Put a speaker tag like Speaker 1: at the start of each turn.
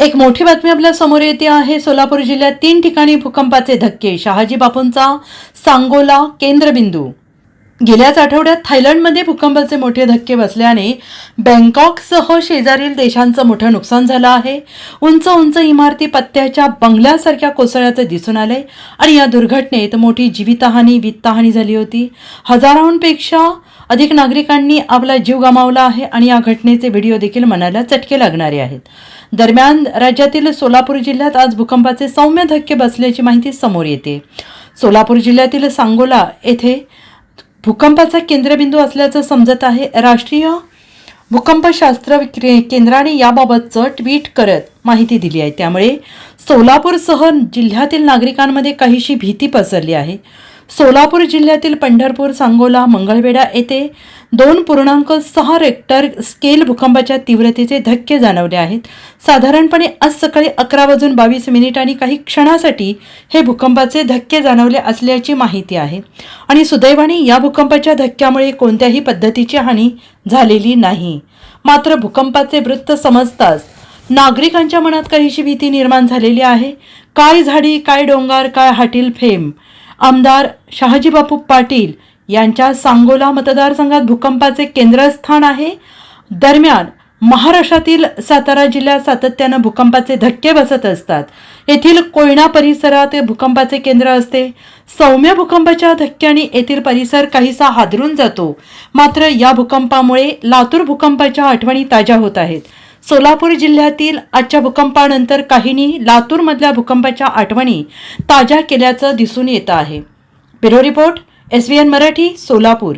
Speaker 1: एक मोठी बातमी आपल्यासमोर येते आहे. सोलापूर जिल्ह्यात तीन ठिकाणी भूकंपाचे धक्के. शहाजी बापूंचा सांगोला केंद्रबिंदू. गेल्याच आठवड्यात थायलंडमध्ये भूकंपाचे मोठे धक्के बसल्याने बँकॉकसह शेजारील देशांचं मोठं नुकसान झालं आहे. उंच उंच इमारती पत्त्याच्या बंगल्यासारख्या कोसळ्याचं दिसून आलंय आणि या दुर्घटनेत मोठी जीवितहानी वित्तहानी झाली होती. हजारांपेक्षा अधिक नागरिकांनी आपला जीव गमावला आहे आणि या घटनेचे व्हिडिओ देखील मनाला चटके लागणारे आहेत. दरम्यान राज्यातील सोलापूर जिल्ह्यात आज भूकंपाचे सौम्य धक्के बसल्याची माहिती समोर येते. सोलापूर जिल्ह्यातील सांगोला येथे भूकंपाचा केंद्रबिंदू असल्याचं समजत आहे. राष्ट्रीय भूकंपशास्त्र केंद्राने याबाबतचं ट्विट करत माहिती दिली आहे. त्यामुळे सोलापूरसह जिल्ह्यातील नागरिकांमध्ये काहीशी भीती पसरली आहे. सोलापूर जिल्ह्यातील पंढरपूर सांगोला मंगळवेढा येथे दोन पूर्णांक सहा रेक्टर स्केल भूकंपाच्या तीव्रतेचे धक्के जाणवले आहेत. साधारणपणे आज सकाळी अकरा वाजून बावीस मिनिटांनी काही क्षणासाठी हे भूकंपाचे धक्के जाणवले असल्याची माहिती आहे. आणि सुदैवाने या भूकंपाच्या धक्क्यामुळे कोणत्याही पद्धतीची हानी झालेली नाही. मात्र भूकंपाचे वृत्त समजताच नागरिकांच्या मनात काहीशी भीती निर्माण झालेली आहे. काय झाडी काय डोंगर काय हाटील फेम? आमदार शहाजीबापू पाटील यांच्या सांगोला मतदारसंघात भूकंपाचे केंद्रस्थान आहे. दरम्यान महाराष्ट्रातील सातारा जिल्ह्यात सातत्यानं भूकंपाचे धक्के बसत असतात. येथील कोयना परिसरात भूकंपाचे केंद्र असते. सौम्य भूकंपाच्या धक्क्याने येथील परिसर काहीसा हादरून जातो. मात्र या भूकंपामुळे लातूर भूकंपाच्या आठवणी ताज्या होत आहेत. सोलापूर जिल्ह्यातील आजच्या भूकंपानंतर काहींनी लातूरमधल्या भूकंपाच्या आठवणी ताज्या केल्याचं दिसून येतं आहे. Bureau report S Marathi Solapur.